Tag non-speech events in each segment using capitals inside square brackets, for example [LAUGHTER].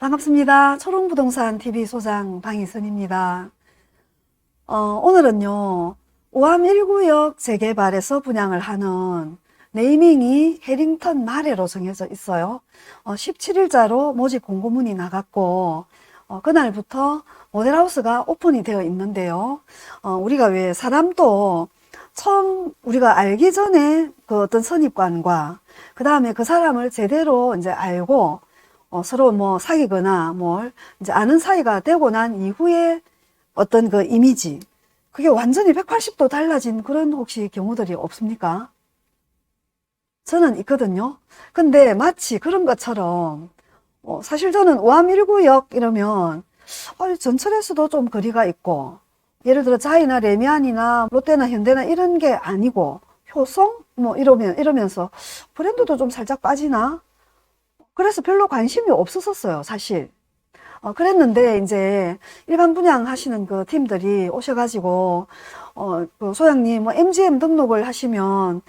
반갑습니다. 초롱부동산 TV 소장 방희선입니다. 어, 오늘은요, 오암 1구역 재개발에서 분양을 하는 네이밍이 해링턴 마레로 정해져 있어요. 어, 17일자로 모집 공고문이 나갔고, 어, 그날부터 모델하우스가 오픈이 되어 있는데요. 어, 우리가 왜 사람도 처음 우리가 알기 전에 그 어떤 선입관과 그 다음에 그 사람을 제대로 이제 알고 어, 서로 뭐 사귀거나 뭘 이제 아는 사이가 되고 난 이후에 어떤 그 이미지 그게 완전히 180도 달라진 그런 혹시 경우들이 없습니까? 저는 있거든요. 근데 마치 그런 것처럼 어, 사실 저는 오암 1구역 이러면 어, 전철에서도 좀 거리가 있고 예를 들어 자이나 레미안이나 롯데나 현대나 이런 게 아니고 효성 뭐 이러면 이러면서 브랜드도 좀 살짝 빠지나 그래서 별로 관심이 없었었어요 사실 어, 그랬는데 이제 일반 분양 하시는 그 팀들이 오셔가지고 어, 그 소장님 뭐 MGM 등록을 하시면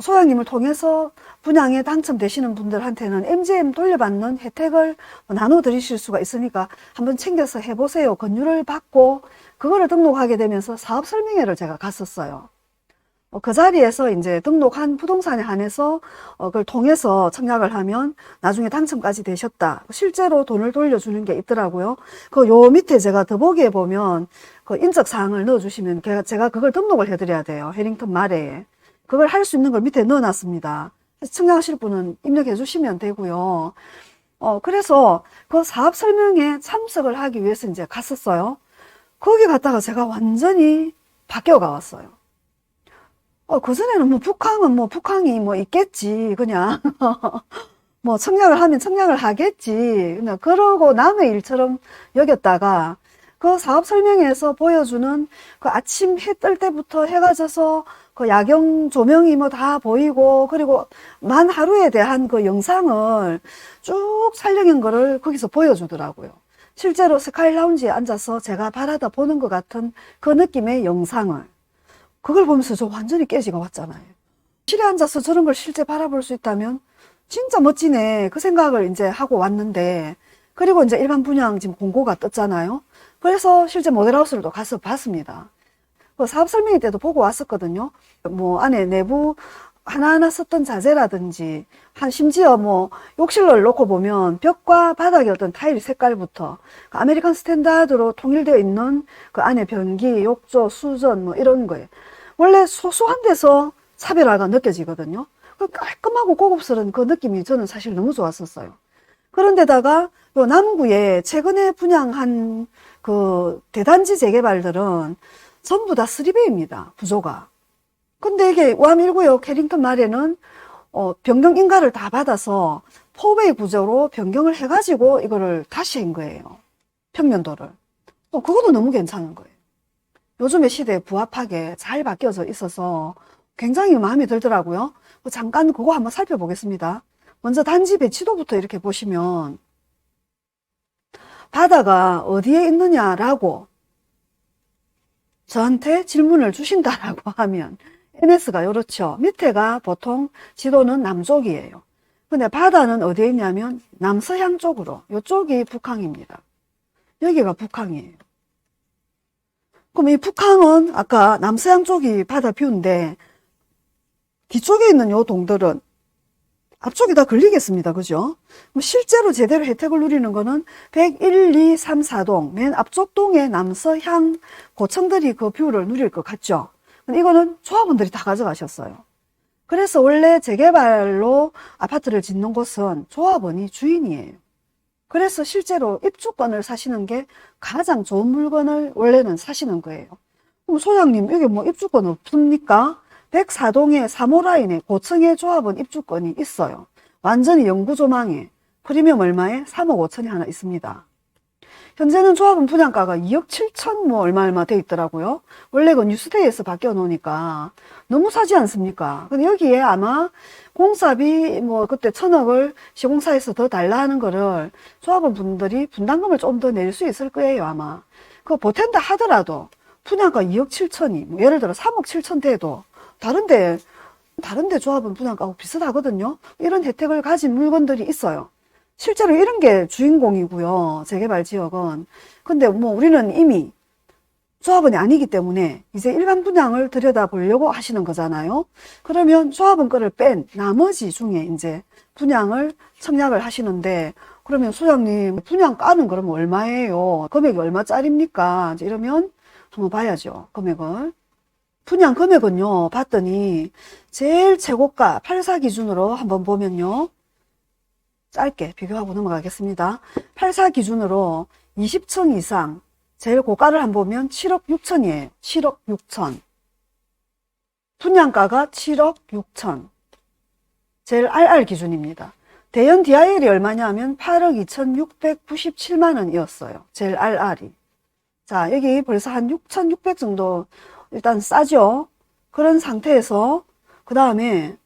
소장님을 통해서 분양에 당첨되시는 분들한테는 MGM 돌려받는 혜택을 나눠 드리실 수가 있으니까 한번 챙겨서 해보세요. 권유를 받고 그거를 등록하게 되면서 사업 설명회를 제가 갔었어요. 어, 그 자리에서 이제 등록한 부동산에 한해서 어, 그걸 통해서 청약을 하면 나중에 당첨까지 되셨다. 실제로 돈을 돌려주는 게 있더라고요. 그 요 밑에 제가 더보기에 보면 그 인적 사항을 넣어주시면 제가, 그걸 등록을 해드려야 돼요. 해링턴 말에. 그걸 할 수 있는 걸 밑에 넣어놨습니다. 청약하실 분은 입력해 주시면 되고요. 어, 그래서 그 사업 설명회 참석을 하기 위해서 이제 갔었어요. 거기 갔다가 제가 완전히 바뀌어 가 왔어요. 어, 그전에는 뭐 북항은 뭐 북항이 뭐 있겠지. 그냥. [LAUGHS] 뭐 청약을 하면 청약을 하겠지. 그냥 그러고 남의 일처럼 여겼다가 그 사업 설명회에서 보여주는 그 아침 해 뜰 때부터 해가 져서 그 야경 조명이 뭐 다 보이고 그리고 만 하루에 대한 그 영상을 쭉 촬영한 거를 거기서 보여주더라고요. 실제로 스카이 라운지에 앉아서 제가 바라다 보는 것 같은 그 느낌의 영상을 그걸 보면서 저 완전히 깨지가 왔잖아요. 실에 앉아서 저런 걸 실제 바라볼 수 있다면 진짜 멋지네. 그 생각을 이제 하고 왔는데 그리고 이제 일반 분양 지금 공고가 떴잖아요. 그래서 실제 모델하우스를 가서 봤습니다. 그 사업 설명회 때도 보고 왔었거든요. 뭐 안에 내부 하나하나 썼던 자재라든지 한 심지어 뭐 욕실을 놓고 보면 벽과 바닥의 어떤 타일 색깔부터 그 아메리칸 스탠다드로 통일되어 있는 그 안에 변기, 욕조, 수전 뭐 이런 거예요. 원래 소소한 데서 차별화가 느껴지거든요. 그 깔끔하고 고급스러운 그 느낌이 저는 사실 너무 좋았었어요. 그런데다가 요 남구에 최근에 분양한 그 대단지 재개발들은 전부 다 3배입니다. 구조가. 근데 이게 오암1구역 캐링턴 말에는 어, 변경 인가를 다 받아서 포베이 구조로 변경을 해가지고 이거를 다시 한 거예요. 평면도를. 어, 그것도 너무 괜찮은 거예요. 요즘의 시대에 부합하게 잘 바뀌어져 있어서 굉장히 마음에 들더라고요. 뭐 잠깐 그거 한번 살펴보겠습니다. 먼저 단지 배치도부터 이렇게 보시면 바다가 어디에 있느냐라고 저한테 질문을 주신다라고 [LAUGHS] 하면 NS가 이렇죠. 밑에가 보통 지도는 남쪽이에요. 근데 바다는 어디에 있냐면 남서향 쪽으로 이쪽이 북항입니다. 여기가 북항이에요. 그럼 이 북항은 아까 남서향 쪽이 바다 뷰인데 뒤쪽에 있는 요 동들은 앞쪽이 다 걸리겠습니다. 그죠? 실제로 제대로 혜택을 누리는 거는 101, 2, 3, 4동, 맨 앞쪽 동의 남서향 고층들이 그 뷰를 누릴 것 같죠? 이거는 조합원들이 다 가져가셨어요. 그래서 원래 재개발로 아파트를 짓는 곳은 조합원이 주인이에요. 그래서 실제로 입주권을 사시는 게 가장 좋은 물건을 원래는 사시는 거예요. 그럼 소장님, 여기 뭐 입주권 없습니까? 104동의 3호 라인에 고층의 조합원 입주권이 있어요. 완전히 영구조망에 프리미엄 얼마에 3억 5천이 하나 있습니다. 현재는 조합원 분양가가 2억 7천 뭐 얼마 얼마 돼 있더라고요. 원래 그 뉴스데이에서 바뀌어 놓으니까 너무 사지 않습니까? 근데 여기에 아마 공사비 뭐 그때 천억을 시공사에서 더 달라 하는 거를 조합원 분들이 분담금을 좀 더 낼 수 있을 거예요 아마. 그 보탠다 하더라도 분양가 2억 7천이 뭐 예를 들어 3억 7천 돼도 다른데 다른데 조합은 분양가하고 비슷하거든요. 이런 혜택을 가진 물건들이 있어요. 실제로 이런 게 주인공이고요. 재개발 지역은. 근데 뭐 우리는 이미 조합원이 아니기 때문에 이제 일반 분양을 들여다보려고 하시는 거잖아요. 그러면 조합원 거를 뺀 나머지 중에 이제 분양을 청약을 하시는데 그러면 소장님 분양가는 그러면 얼마예요? 금액이 얼마짜리입니까? 이러면 한번 봐야죠. 금액을. 분양 금액은요. 봤더니 제일 최고가 84 기준으로 한번 보면요. 짧게 비교하고 넘어가겠습니다. 84 기준으로 20층 이상 제일 고가를 한번 보면 7억 6천이에요. 7억 6천. 분양가가 7억 6천. 제일 RR 기준입니다. 대연 DIL이 얼마냐 하면 8억 2,697만 원이었어요. 제일 RR이. 자, 여기 벌써 한 6,600 정도 일단 싸죠. 그런 상태에서 그 다음에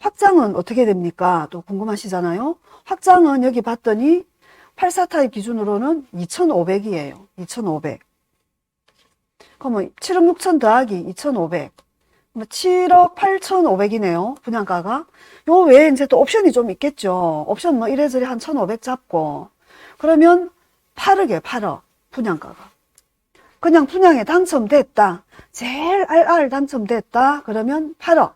확장은 어떻게 됩니까? 또 궁금하시잖아요. 확장은 여기 봤더니 84타입 기준으로는 2,500이에요. 2,500. 그러면 7억 6천 더하기 2,500. 7억 8,500이네요. 분양가가. 요 외에 이제 또 옵션이 좀 있겠죠. 옵션 뭐 이래저래 한 1,500 잡고. 그러면 8억에 8억. 분양가가. 그냥 분양에 당첨됐다. 제일 RR 당첨됐다. 그러면 8억.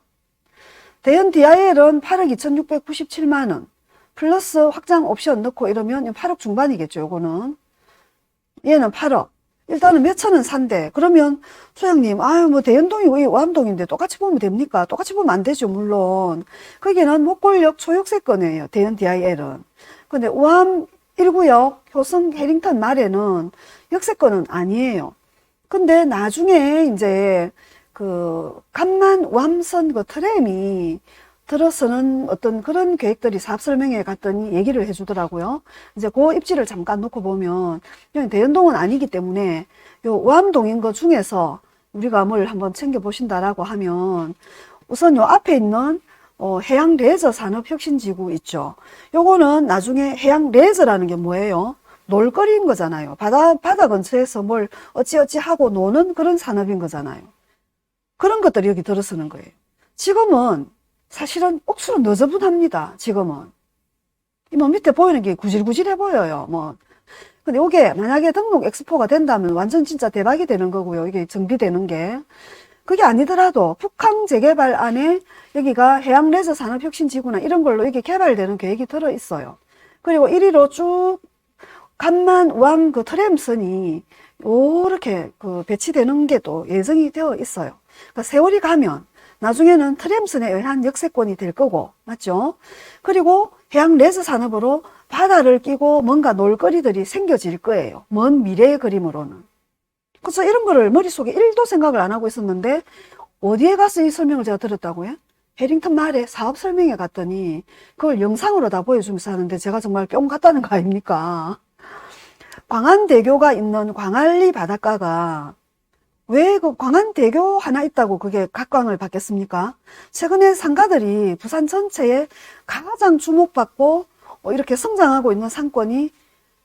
대연 DIL은 8억 2,697만원. 플러스 확장 옵션 넣고 이러면 8억 중반이겠죠, 요거는. 얘는 8억. 일단은 몇 천은 산대. 그러면 소장님, 아유, 뭐 대연동이 왜 오암동인데 똑같이 보면 됩니까? 똑같이 보면 안 되죠, 물론. 거기는 목골역 초역세권이에요, 대연 DIL은. 근데 오암 1구역 효성 해링턴 말에는 역세권은 아니에요. 근데 나중에 이제 그 간만 오암선 그 트램이 들어서는 어떤 그런 계획들이 사업 설명회에 갔더니 얘기를 해주더라고요. 이제 그 입지를 잠깐 놓고 보면 여기 대연동은 아니기 때문에 요 오암동인 것 중에서 우리가 뭘 한번 챙겨 보신다라고 하면 우선 요 앞에 있는 어, 해양 레저 산업 혁신 지구 있죠. 요거는 나중에 해양 레저라는 게 뭐예요? 놀거리인 거잖아요. 바다 바다 근처에서 뭘 어찌어찌 하고 노는 그런 산업인 거잖아요. 그런 것들이 여기 들어서는 거예요. 지금은 사실은 억수로 너저분합니다. 지금은. 이뭐 밑에 보이는 게 구질구질해 보여요. 뭐. 근데 이게 만약에 등록 엑스포가 된다면 완전 진짜 대박이 되는 거고요. 이게 정비되는 게. 그게 아니더라도 북한 재개발 안에 여기가 해양 레저 산업 혁신 지구나 이런 걸로 이게 개발되는 계획이 들어 있어요. 그리고 1위로 쭉 간만 우암 그 트램선이 요렇게 그 배치되는 게 또 예정이 되어 있어요. 그러니까 세월이 가면 나중에는 트램선에 의한 역세권이 될 거고, 맞죠? 그리고 해양 레저 산업으로 바다를 끼고 뭔가 놀거리들이 생겨질 거예요. 먼 미래의 그림으로는. 그래서 이런 거를 머릿속에 1도 생각을 안 하고 있었는데, 어디에 가서 이 설명을 제가 들었다고요? 해링턴 말에 사업 설명회 갔더니, 그걸 영상으로 다 보여주면서 하는데 제가 정말 뿅 갔다는 거 아닙니까? 광안대교가 있는 광안리 바닷가가 왜 그 광안대교 하나 있다고 그게 각광을 받겠습니까? 최근에 상가들이 부산 전체에 가장 주목받고 어, 이렇게 성장하고 있는 상권이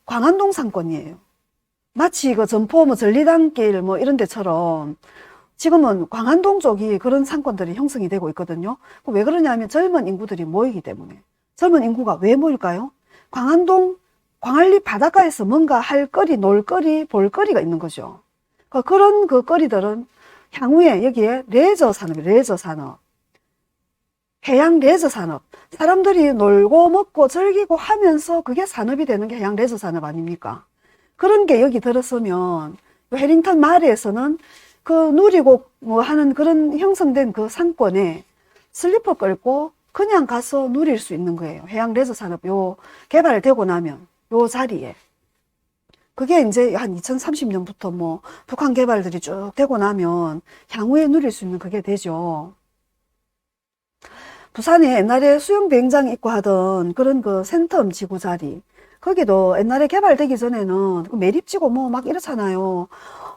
광안동 상권이에요. 마치 그 점포 뭐 전리단길 뭐 이런 데처럼 지금은 광안동 쪽이 그런 상권들이 형성이 되고 있거든요. 왜 그러냐면 젊은 인구들이 모이기 때문에. 젊은 인구가 왜 모일까요? 광안동, 광안리 바닷가에서 뭔가 할 거리, 놀 거리, 볼 거리가 있는 거죠. 그 그런 그 거리들은 향후에 여기에 레저 산업, 레저 산업, 해양 레저 산업, 사람들이 놀고 먹고 즐기고 하면서 그게 산업이 되는 게 해양 레저 산업 아닙니까? 그런 게 여기 들었으면 해링턴 마을에서는 그 누리고 뭐 하는 그런 형성된 그 상권에 슬리퍼 끌고 그냥 가서 누릴 수 있는 거예요. 해양 레저 산업 요 개발되고 나면 요 자리에. 그게 이제 한 2030년부터 뭐 북한 개발들이 쭉 되고 나면 향후에 누릴 수 있는 그게 되죠. 부산에 옛날에 수영 비행장 있고 하던 그런 그 센텀 지구 자리. 거기도 옛날에 개발되기 전에는 그 매립지고 뭐 막 이렇잖아요.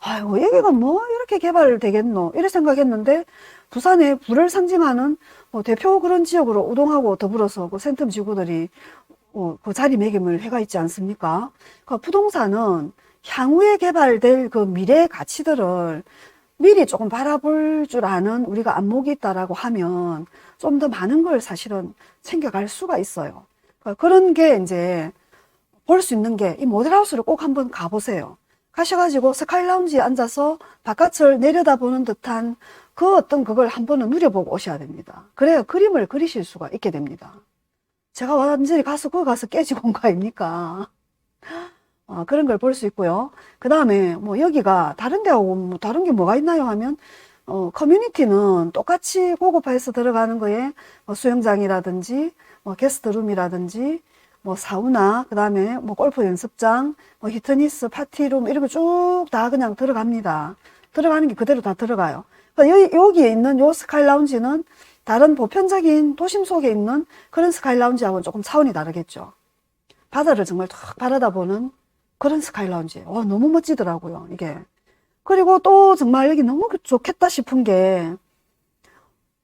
아이고, 여기가 뭐 이렇게 개발되겠노? 이래 생각했는데 부산의 부를 상징하는 뭐 대표 그런 지역으로 우동하고 더불어서 그 센텀 지구들이 어, 그 자리매김을 해가 있지 않습니까? 그 부동산은 향후에 개발될 그 미래의 가치들을 미리 조금 바라볼 줄 아는 우리가 안목이 있다라고 하면 좀 더 많은 걸 사실은 챙겨갈 수가 있어요. 그러니까 그런 게 이제 볼 수 있는 게 이 모델하우스를 꼭 한번 가보세요. 가셔가지고 스카이 라운지에 앉아서 바깥을 내려다보는 듯한 그 어떤 그걸 한 번은 누려보고 오셔야 됩니다. 그래야 그림을 그리실 수가 있게 됩니다. 제가 완전히 가서 그거 가서 깨지고 온 거 아닙니까? 어, 그런 걸 볼 수 있고요. 그 다음에 뭐 여기가 다른 데하고 뭐 다른 게 뭐가 있나요 하면 어, 커뮤니티는 똑같이 고급화해서 들어가는 거에 뭐 수영장이라든지 뭐 게스트룸이라든지 뭐 사우나 그 다음에 뭐 골프 연습장 뭐 히트니스 파티룸 거쭉다 그냥 들어갑니다. 들어가는 게 그대로 다 들어가요. 그러니까 여기, 여기에 있는 요 스카이 라운지는 다른 보편적인 도심 속에 있는 그런 스카이 라운지하고는 조금 차원이 다르겠죠. 바다를 정말 탁 바라다보는 그런 스카이 라운지. 와, 너무 멋지더라고요, 이게. 그리고 또 정말 여기 너무 좋겠다 싶은 게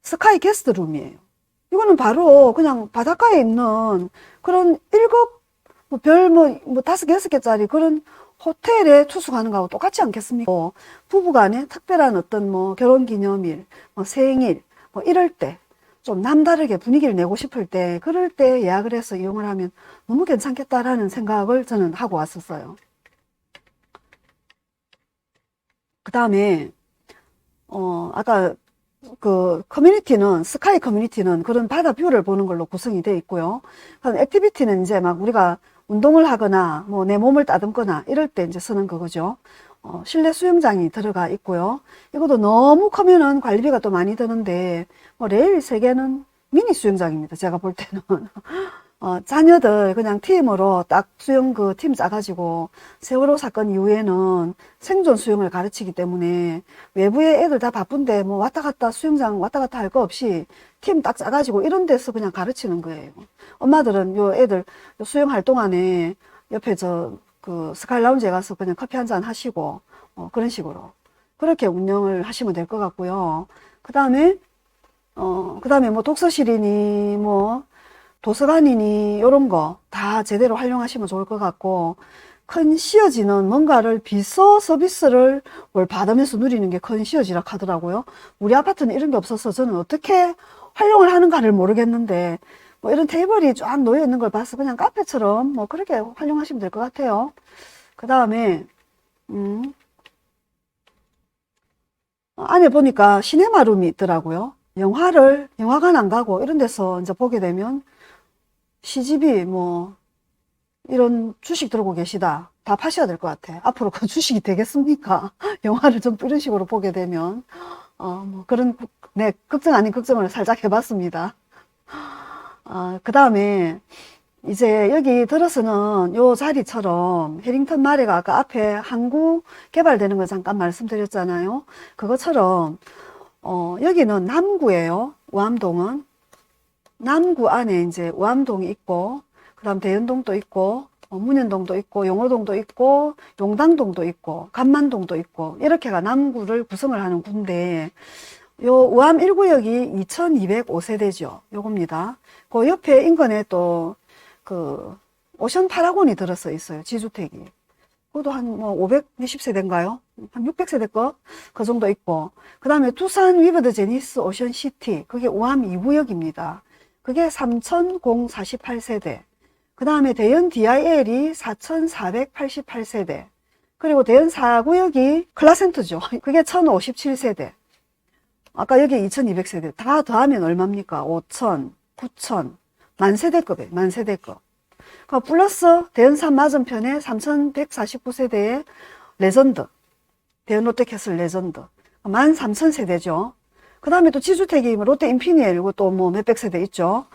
스카이 게스트 룸이에요. 이거는 바로 그냥 바닷가에 있는 그런 일급 뭐 별 뭐 뭐 다섯 여섯 개짜리 그런 호텔에 투숙하는 거하고 똑같지 않겠습니까? 뭐 부부간에 특별한 어떤 뭐 결혼 기념일, 뭐 생일, 뭐 이럴 때 좀 남다르게 분위기를 내고 싶을 때 그럴 때 예약을 해서 이용을 하면 너무 괜찮겠다라는 생각을 저는 하고 왔었어요. 그 다음에 어 아까 그 커뮤니티는 스카이 커뮤니티는 그런 바다 뷰를 보는 걸로 구성이 되어 있고요. 액티비티는 이제 막 우리가 운동을 하거나 뭐 내 몸을 따듬거나 이럴 때 이제 쓰는 거죠. 어, 실내 수영장이 들어가 있고요. 이것도 너무 크면은 관리비가 또 많이 드는데 뭐 레일 세 개는 미니 수영장입니다. 제가 볼 때는 [LAUGHS] 어, 자녀들 그냥 팀으로 딱 수영 그 팀 짜가지고 세월호 사건 이후에는 생존 수영을 가르치기 때문에 외부에 애들 다 바쁜데 뭐 왔다 갔다 수영장 왔다 갔다 할 거 없이 팀 딱 짜가지고 이런 데서 그냥 가르치는 거예요. 엄마들은 요 애들 요 수영할 동안에 옆에 저 그 스카이 라운지에 가서 그냥 커피 한 잔 하시고 어, 그런 식으로 그렇게 운영을 하시면 될 것 같고요. 그 다음에 어, 그 다음에 뭐 독서실이니 뭐 도서관이니 이런 거 다 제대로 활용하시면 좋을 것 같고 큰 시어지는 뭔가를 비서 서비스를 뭘 받으면서 누리는 게 큰 시어지라 하더라고요. 우리 아파트는 이런 게 없어서 저는 어떻게 활용을 하는가를 모르겠는데 뭐 이런 테이블이 쫙 놓여 있는 걸 봐서 그냥 카페처럼 뭐 그렇게 활용하시면 될 것 같아요. 그 다음에 음, 안에 보니까 시네마룸이 있더라고요. 영화를 영화관 안 가고 이런 데서 이제 보게 되면 시집이 뭐 이런 주식 들고 계시다. 다 파셔야 될 것 같아. 앞으로 그 [LAUGHS] 주식이 되겠습니까? [LAUGHS] 영화를 좀 이런 식으로 보게 되면 어, 뭐 그런 네 걱정 아닌 걱정을 살짝 해봤습니다. 아, 그 다음에 이제 여기 들어서는 요 자리처럼 해링턴 마레가 아까 앞에 항구 개발되는 거 잠깐 말씀드렸잖아요. 그것처럼 어, 여기는 남구예요. 우암동은 남구 안에 이제 우암동이 있고 그다음 대연동도 있고 어, 문현동도 있고 용호동도 있고 용당동도 있고 간만동도 있고 이렇게가 남구를 구성을 하는 군데 요 우암 1구역이 2205세대죠. 요겁니다. 그 옆에 인근에 또 그 오션 파라곤이 들어서 있어요. 지주택이. 그것도 한 뭐520 세대인가요? 한 600세대 거? 그 정도 있고. 그 다음에 두산 위버드 제니스 오션 시티. 그게 우암 2구역입니다. 그게 3048세대. 그 다음에 대연 DIL이 4488세대. 그리고 대연 4구역이 클라센터죠. [LAUGHS] 그게 1057세대. 아까 여기 2200세대. 다 더하면 얼마입니까? 5000, 9000. 만세대급에 만세대급. 그 플러스 대연산 맞은편에 3149세대의 레전드. 대연 롯데캐슬 레전드. 13,000세대죠. 그 다음에 또 지주택이 뭐 롯데 인피니엘, 이거 또뭐 몇백 세대 있죠.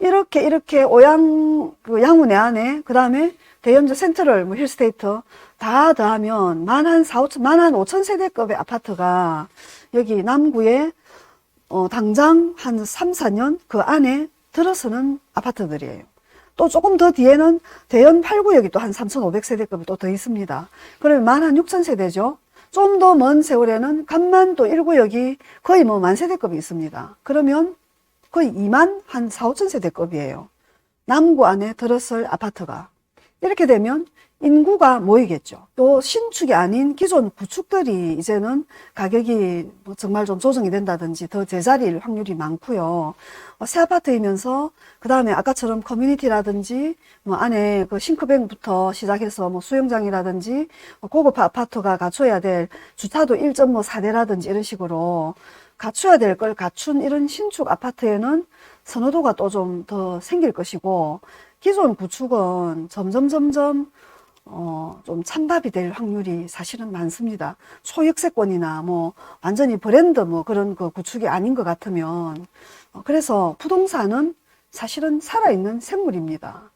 이렇게, 이렇게 오양, 그 양운내 안에, 그 다음에 대연저 센트럴, 뭐 힐스테이트 다 더하면 만 한 4, 5천, 만 한 5천 세대급의 아파트가 여기 남구에 어, 당장 한 3, 4년 그 안에 들어서는 아파트들이에요. 또 조금 더 뒤에는 대연 8구역이 또 한 3,500세대급이 또 더 있습니다. 그러면 만 한 6,000세대죠. 좀 더 먼 세월에는 간만 또 1구역이 거의 뭐 만세대급이 있습니다. 그러면 거의 2만 한 4, 5천 세대급이에요. 남구 안에 들어설 아파트가. 이렇게 되면 인구가 모이겠죠. 또 신축이 아닌 기존 구축들이 이제는 가격이 뭐 정말 좀 조정이 된다든지 더 제자리일 확률이 많고요. 어, 새 아파트이면서 그 다음에 아까처럼 커뮤니티라든지 뭐 안에 그 싱크뱅부터 시작해서 뭐 수영장이라든지 어, 고급 아파트가 갖춰야 될 주차도 1.4대라든지 이런 식으로 갖춰야 될 걸 갖춘 이런 신축 아파트에는 선호도가 또 좀 더 생길 것이고 기존 구축은 점점 점점 어, 좀 찬밥이 될 확률이 사실은 많습니다. 초역세권이나 뭐 완전히 브랜드 뭐 그런 그 구축이 아닌 것 같으면 어, 그래서 부동산은 사실은 살아있는 생물입니다.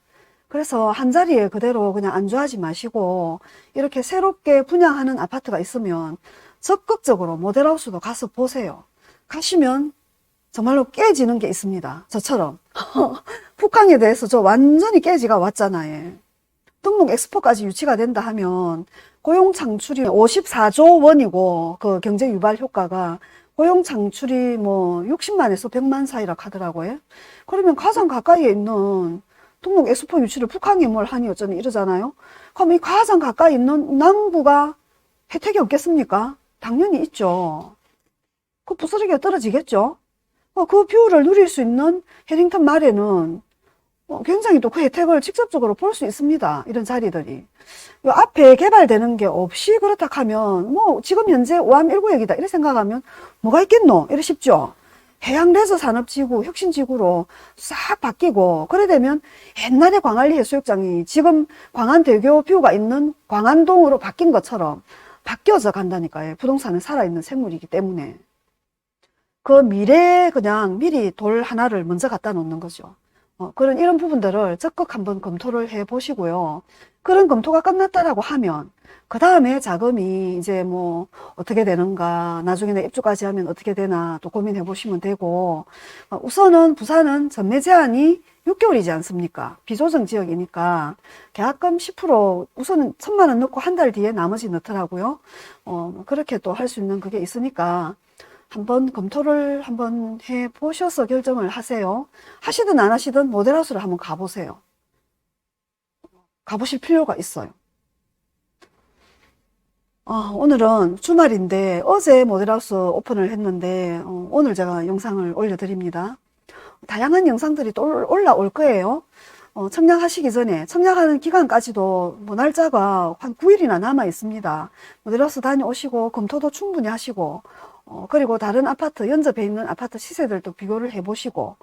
그래서 한 자리에 그대로 그냥 안주하지 마시고 이렇게 새롭게 분양하는 아파트가 있으면 적극적으로 모델하우스도 가서 보세요. 가시면 정말로 깨지는 게 있습니다. 저처럼. [LAUGHS] 북한에 대해서 저 완전히 깨지가 왔잖아요. 등록 엑스포까지 유치가 된다 하면 고용 창출이 54조 원이고 그 경제 유발 효과가 고용 창출이 뭐 60만에서 100만 사이라 하더라고요. 그러면 가장 가까이에 있는 등록 엑스포 유치를 북한이 뭘 하니 어쩌니 이러잖아요. 그럼 이 가장 가까이 있는 남부가 혜택이 없겠습니까? 당연히 있죠. 그 부스러기가 떨어지겠죠. 어, 그 뷰를 누릴 수 있는 해링턴 말에는 어, 굉장히 또 그 혜택을 직접적으로 볼 수 있습니다. 이런 자리들이. 요 앞에 개발되는 게 없이 그렇다 하면, 뭐, 지금 현재 5암 1구역이다. 이렇게 생각하면, 뭐가 있겠노? 이러 싶죠? 해양레저 산업지구, 혁신지구로 싹 바뀌고, 그래 되면 옛날에 광안리 해수욕장이 지금 광안대교 뷰가 있는 광안동으로 바뀐 것처럼 바뀌어져 간다니까요. 부동산은 살아있는 생물이기 때문에. 그 미래에 그냥 미리 돌 하나를 먼저 갖다 놓는 거죠. 어, 그런 이런 부분들을 적극 한번 검토를 해 보시고요. 그런 검토가 끝났다라고 하면 그 다음에 자금이 이제 뭐 어떻게 되는가 나중에는 입주까지 하면 어떻게 되나 또 고민해 보시면 되고 어, 우선은 부산은 전매 제한이 6개월이지 않습니까? 비조정 지역이니까 계약금 10% 우선은 천만 원 넣고 한 달 뒤에 나머지 넣더라고요. 어, 그렇게 또 할 수 있는 그게 있으니까 한번 검토를 한번 해 보셔서 결정을 하세요. 하시든 안 하시든 모델하우스를 한번 가보세요. 가보실 필요가 있어요. 어, 오늘은 주말인데 어제 모델하우스 오픈을 했는데 어, 오늘 제가 영상을 올려드립니다. 다양한 영상들이 또 올- 올라올 거예요. 어, 청약하시기 전에 청약하는 기간까지도 뭐 날짜가 한 9일이나 남아 있습니다. 모델하우스 다녀오시고 검토도 충분히 하시고 어, 그리고 다른 아파트 연접해 있는 아파트 시세들도 비교를 해보시고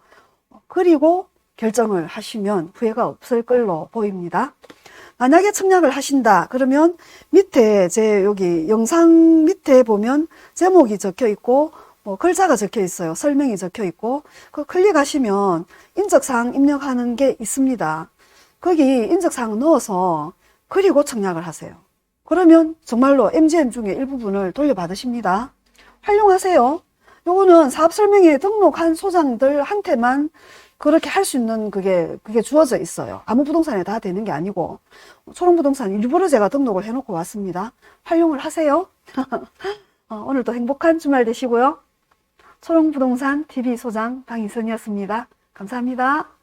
어, 그리고 결정을 하시면 후회가 없을 걸로 보입니다. 만약에 청약을 하신다 그러면 밑에 제 여기 영상 밑에 보면 제목이 적혀 있고 뭐 글자가 적혀 있어요. 설명이 적혀 있고 그 클릭하시면 인적사항 입력하는 게 있습니다. 거기 인적사항 넣어서 그리고 청약을 하세요. 그러면 정말로 MGM 중에 일부분을 돌려받으십니다. 활용하세요. 요거는 사업 설명회에 등록한 소장들한테만 그렇게 할 수 있는 그게 그게 주어져 있어요. 아무 부동산에 다 되는 게 아니고 초롱 부동산 일부러 제가 등록을 해놓고 왔습니다. 활용을 하세요. [LAUGHS] 어, 오늘도 행복한 주말 되시고요. 초롱 부동산 TV 소장 방희선이었습니다. 감사합니다.